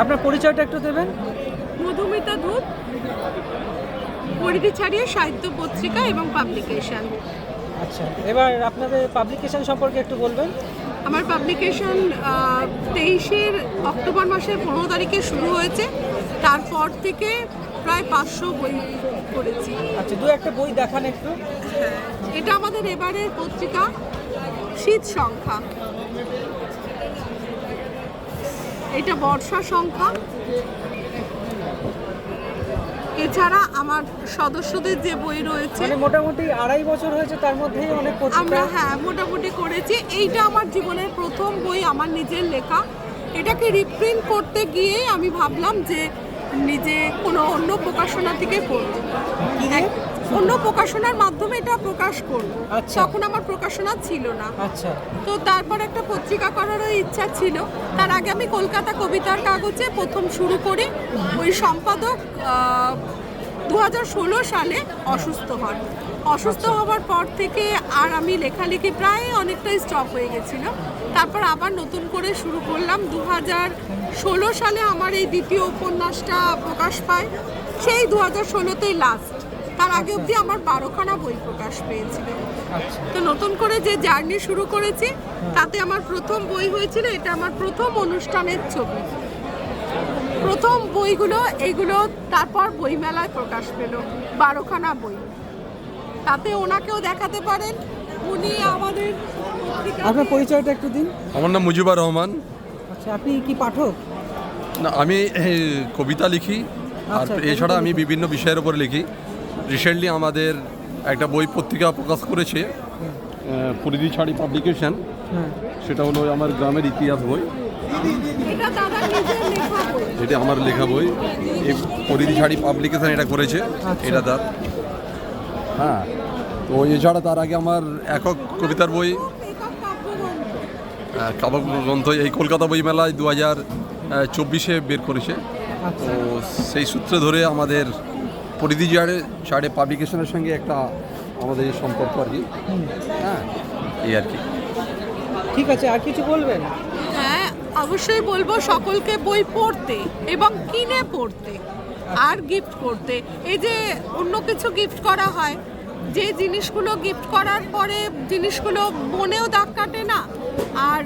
আপনার পরিচয়টা একটু দেবেন? মধুমিতা ধূপ পরিধি ছাড়িয়ে সাহিত্য পত্রিকা এবং পাবলিকেশন আচ্ছা এবার আপনাদের পাবলিকেশন সম্পর্কে একটু বলবেন। আমার পাবলিকেশন তেইশের অক্টোবর মাসের পনেরো তারিখে শুরু হয়েছে। তারপর থেকে প্রায় পাঁচশো বই করেছি আচ্ছা দু একটা বই দেখান একটু। এটা আমাদের এবারের পত্রিকা শীত সংখ্যা। এটা বর্ষা সংখ্যা। এছাড়া আমার সদস্যদের যে বই রয়েছে মানে মোটামুটি আড়াই বছর হয়েছে তার মধ্যেই অনেক আমরা হ্যাঁ মোটামুটি করেছি। এইটা আমার জীবনের প্রথম বই আমার নিজের লেখা। এটাকে রিপ্রিন্ট করতে গিয়ে আমি ভাবলাম যে নিজে কোনো অন্য প্রকাশনা থেকে পড়ব কি অন্য প্রকাশনার মাধ্যমে এটা প্রকাশ করব আচ্ছা। তখন আমার প্রকাশনা ছিল না। আচ্ছা। তো তারপর একটা পত্রিকা করারও ইচ্ছা ছিল। তার আগে আমি কলকাতা কবিতার কাগজে প্রথম শুরু করি। ওই সম্পাদক দু হাজার ষোলো সালে অসুস্থ হন। অসুস্থ হওয়ার পর থেকে আর আমি লেখালেখি প্রায় অনেকটাই স্টপ হয়ে গেছিল তারপর আবার নতুন করে শুরু করলাম। দু হাজার ষোলো সালে আমার এই দ্বিতীয় উপন্যাসটা প্রকাশ পায়। সেই দু হাজার ষোলোতেই লাস্ট তার আগে অবধি আমার বারোখানা বই প্রকাশ পেয়েছিল। আচ্ছা। তো নতুন করে যে জার্নি শুরু করেছি তাতে আমার প্রথম বই হয়েছিল এটা আমার প্রথম অনুষ্ঠানের ছবি। প্রথম বইগুলো এইগুলো তারপর বইমেলায় প্রকাশ পেল বারোখানা বই। তাতে ওনাকেও দেখাতে পারেন। উনি আমাদের আপনার পরিচয়টা একটু দিন। আমার নাম মুজিবুর রহমান। আচ্ছা আপনি কি পাঠক? না আমি কবিতা লিখি আর আচ্ছা, এছাড়া আমি বিভিন্ন বিষয়ের উপর লিখি। রিসেন্টলি আমাদের একটা বই পত্রিকা প্রকাশ করেছে পরিধি ছাড়ি পাবলিকেশন হ্যাঁ। সেটা হলো আমার গ্রামের ইতিহাস বই। এটা দাদা নিজের লেখা বই। এটা আমার লেখা বই। এই পরিধি ছাড়ি পাবলিকেশন এটা করেছে আচ্ছা। এটা তার। হ্যাঁ। তো এছাড়া তার আগে আমার একক কবিতার বই একক কাব্যগ্রন্থ। আহ, এই কলকাতা বই মেলায় দু হাজার চব্বিশে বের করেছে। তো সেই সূত্রে ধরে আমাদের পরিধি জাড়ে ছাড়ে পাবলিকেশনের সঙ্গে একটা আমাদের সম্পর্ক আর কি। হ্যাঁ এই আর কি। ঠিক আছে আর কিছু বলবেন? হ্যাঁ অবশ্যই বলব সকলকে বই পড়তে এবং কিনে পড়তে আর গিফট করতে। এই যে অন্য কিছু গিফট করা হয় যে জিনিসগুলো গিফট করার পরে জিনিসগুলো মনেও দাগ কাটে না। আর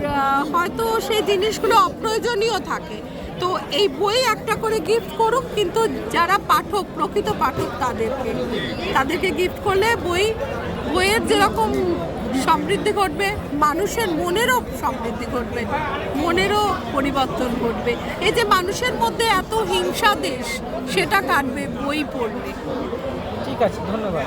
হয়তো সেই জিনিসগুলো অপ্রয়োজনীয় থাকে। তো এই বই একটা করে গিফট করুক, কিন্তু যারা পাঠক, প্রকৃত পাঠক তাদেরকে তাদেরকে গিফট করলে বই, বইয়ের যেরকম সমৃদ্ধি ঘটবে, মানুষের মনেরও সমৃদ্ধি ঘটবে, মনেরও পরিবর্তন ঘটবে। এই যে মানুষের মধ্যে এত হিংসা দেশ, সেটা কাটবে, বই পড়বে। ঠিক আছে, ধন্যবাদ।